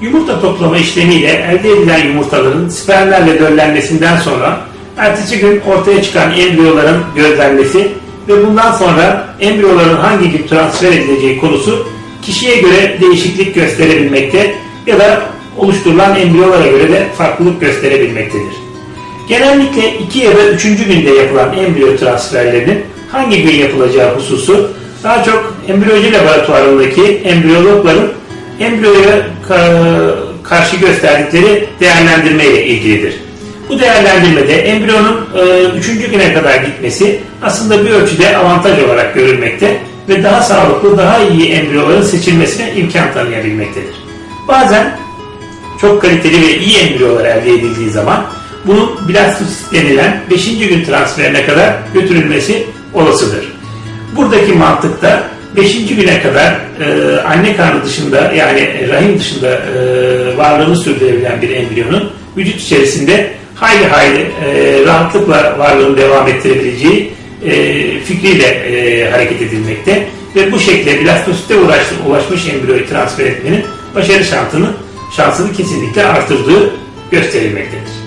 Yumurta toplama işlemiyle elde edilen yumurtaların spermlerle döllenmesinden sonra ertesi gün ortaya çıkan embriyoların gözlenmesi ve bundan sonra embriyoların hangi gün transfer edileceği konusu kişiye göre değişiklik gösterebilmekte ya da oluşturulan embriyolara göre de farklılık gösterebilmektedir. Genellikle 2 ya da 3. günde yapılan embriyo transferlerinin hangi gün yapılacağı hususu daha çok embriyoloji laboratuvarındaki embriyologların embriyoya ka- karşı gösterdikleri değerlendirme ile ilgilidir. Bu değerlendirmede embriyonun 3. güne kadar gitmesi aslında bir ölçüde avantaj olarak görülmekte ve daha sağlıklı, daha iyi embriyoların seçilmesine imkan tanıyabilmektedir. Bazen çok kaliteli ve iyi embriyolar elde edildiği zaman bunun blastosit denilen 5. gün transferine kadar götürülmesi olasıdır. Buradaki mantıkta 5. güne kadar e, anne karnı dışında yani rahim dışında e, varlığını sürdürebilen bir embriyonun vücut içerisinde hayli hayli e, rahatlıkla varlığını devam ettirebileceği e, fikriyle e, hareket edilmekte ve bu şekilde blastosite ulaşmış embriyoyu transfer etmenin başarı şansını şansını kesinlikle artırdığı gösterilmektedir.